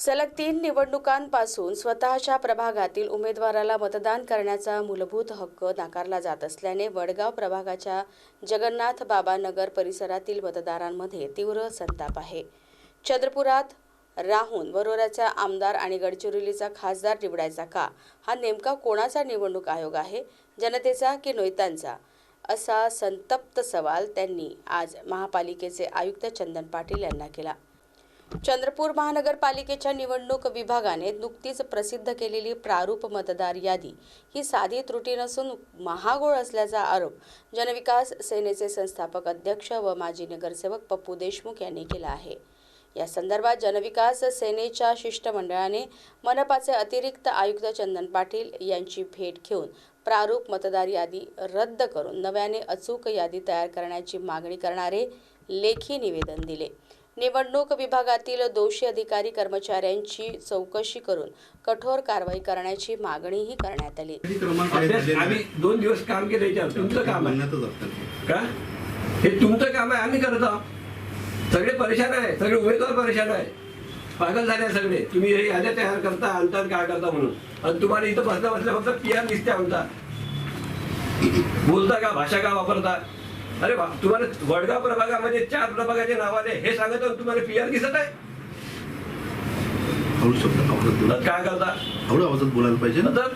सलग तीन निवडणुकांपासून स्वतःच्या प्रभागातील उमेदवाराला मतदान करण्याचा मूलभूत हक्क नाकारला जात असल्याने वडगाव प्रभागाच्या जगन्नाथ बाबा नगर परिसरातील मतदारांमध्ये तीव्र संताप आहे. चंद्रपुरात राहून वरोऱ्याचा आमदार आणि गडचिरोलीचा खासदार निवडायचा का? हा नेमका कोणाचा निवडणूक आयोग आहे? जनतेचा की नोयतांचा? असा संतप्त सवाल त्यांनी आज महापालिकेचे आयुक्त चंदन पाटील यांना केला. चंद्रपूर महानगरपालिकेच्या निवडणूक विभागाने नुकतीच प्रसिद्ध केलेली प्रारूप मतदार यादी ही साधी त्रुटी नसून महागोळ असल्याचा आरोप जनविकास सेनेचे संस्थापक अध्यक्ष व माजी नगरसेवक पप्पू देशमुख यांनी केला आहे. या संदर्भात जनविकास सेनेच्या शिष्टमंडळाने मनपाचे अतिरिक्त आयुक्त चंदन पाटील यांची भेट घेऊन प्रारूप मतदार यादी रद्द करून नव्याने अचूक यादी तयार करण्याची मागणी करणारे लेखी निवेदन दिले. निवडणूक विभागातील दोषी अधिकारी कर्मचाऱ्यांची चौकशी करून कठोर कारवाई करण्याची मागणीही करण्यात आली. आम्ही? दोन दिवस काम केलं तुमचं काम आहे. का? हे तुमचं काम आहे आम्ही करत आहोत. सगळे परेशान आहे सगळे उमेदवार परेशान आहे. पागल झाले सगळे. तुम्ही हे याद्या तयार करता आणतात काय करता म्हणून. आणि तुम्हाला इथं बसल्या बसल्या फक्त पी आर दिसते आमचा. बोलता का भाषा का वापरता? अरे बा तुम्हाला वडगाव प्रभागामध्ये चार प्रभागाचे नाव आले हे सांगत तुम्हाला पी आर दिसत आहे? हळू शब्द काय करता? हळू आवाजात बोलायला पाहिजे ना? तर?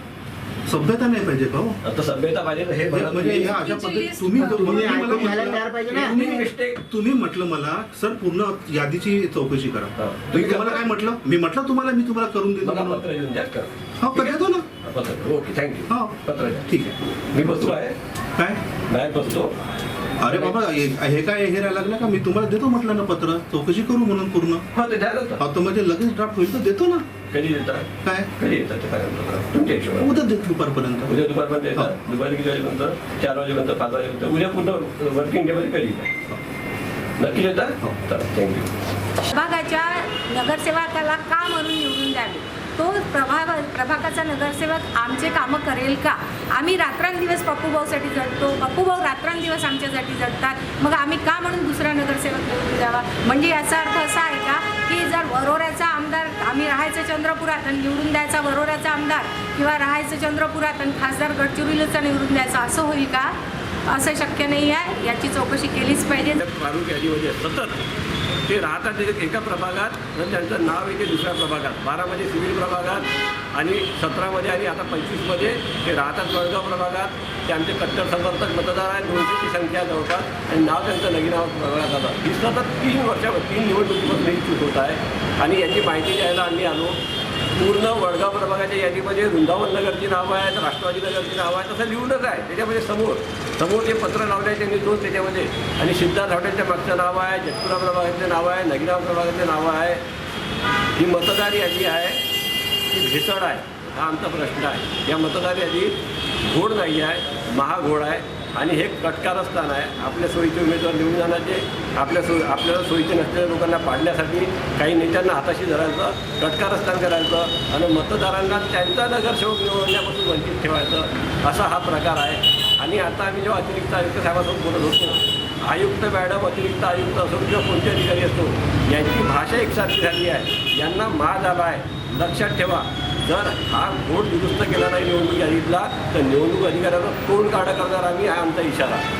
सभ्यता नाही पाहिजे का हो? आता सभ्यता पाहिजे हे बघा म्हणजे तुम्ही. अशा पद्धती म्हटलं- पाहिजे ना. तुम्ही मिस्टेक तुम्ही म्हटलं मला सर पूर्ण यादीची चौकशी करा. तुम्ही तुम्हाला काय म्हटलं? मी म्हटलं तुम्हाला मी तुम्हाला करून देतो हा कर देतो ना. ओके थँक्यू हा. पत्र ठीक आहे. मी बसतो आहे. काय? बाहेर बसतो. अरे बाबा हे हे काय हे राहायला लागलं का? मी तुम्हाला देतो म्हटलं ना पत्र. चौकशी करू म्हणून पूर्ण. हा ते द्यायला होतं. हा तर म्हणजे लगेच ड्राफ्ट होईल तर देतो ना. कधी देतात काय? कधी येतात ते सांगा मला. तुमच्या हिशोबाने उद्या देतो दुपारपर्यंत. उद्या दुपारपर्यंत येतात. दुपारी किती वाजेपर्यंत? चार वाजेपर्यंत पाच वाजेपर्यंत. उद्या पूर्ण वर्किंग डेमध्ये कधी येतात? नक्की येतात हो. थँक्यू प्रभागाच्या नगरसेवकाला का म्हणून निवडून द्यावे? तो प्रभाग प्रभागाचा नगरसेवक आमचे कामं करेल का? आम्ही रात्रंदिवस पप्पूभाऊसाठी जडतो पप्पूभाऊ रात्रंदिवस आमच्यासाठी जडतात. मग आम्ही का म्हणून दुसरा नगरसेवक निवडून द्यावा? म्हणजे याचा अर्थ असा आहे का की जर वरोऱ्याचा आमदार आम्ही राहायचं चंद्रपुरात आणि निवडून द्यायचा वरोऱ्याचा आमदार किंवा राहायचं चंद्रपुरात आणि खासदार गडचिरोलीचा निवडून द्यायचा असं होईल का? असं शक्य नाही आहे. याची चौकशी केलीच पाहिजे. प्रारूप यादीमध्ये सतत. ते राहतात त्याच्यात एका प्रभागात तर त्यांचं नाव येते दुसऱ्या प्रभागात. बारामध्ये सिव्हिल प्रभागात आणि सतरामध्ये आणि आता पंचवीसमध्ये ते राहतात जळगाव प्रभागात. ते आमचे कट्टर समर्थक मतदार आहेत. दोनशेची संख्या जवळपास. आणि नाव त्यांचं नगीनाव नाव प्रभागात जातात ही सतत तीन वर्षावर तीन निवडणुकीपासून ही चूक होत आहे. आणि याची माहिती द्यायला आम्ही आलो. पूर्ण वडगाव प्रभागाच्या यादीमध्ये वृंदावन नगरची नावं आहेत राष्ट्रवादी नगरची नावं आहेत तसं लिहूनच आहे. त्याच्यामध्ये समोर समोर जे पत्र लावले आहे त्यांनी दोन त्याच्यामध्ये. आणि सिद्धार्थ हॉटेलच्या मागचं नाव आहे जगपुरा प्रभागाचे नाव आहे नगिराव प्रभागाचे नाव आहे. ही मतदार यादी आहे ती भेसळ आहे हा आमचा प्रश्न आहे. या मतदार यादी घोड नाही आहे महाघोड आहे. आणि हे कटकारस्थान आहे आपल्या सोयीचे उमेदवार निवडून जाण्याचे आपल्या सोय आपल्याला सोयीचे नसलेल्या लोकांना पाडण्यासाठी काही नेत्यांना हाताशी धरायचं कटकारस्थान करायचं आणि मतदारांना त्यांचा नगरसेवक निवडण्यापासून वंचित ठेवायचं असा हा प्रकार आहे. आणि आता आम्ही जेव्हा अतिरिक्त आयुक्त साहेबासोबत बोलत होतो आयुक्त मॅडम अतिरिक्त आयुक्त असो किंवा कोणते अधिकारी असतो यांची भाषा एकसारखी झाली आहे. यांना माज आला आहे. लक्षात ठेवा जर हा घोट दुरुस्त केला नाही निवडणूक यादीतला तर निवडणूक अधिकाऱ्यांना तोंड काढा करणार आम्ही हा आमचा इशारा.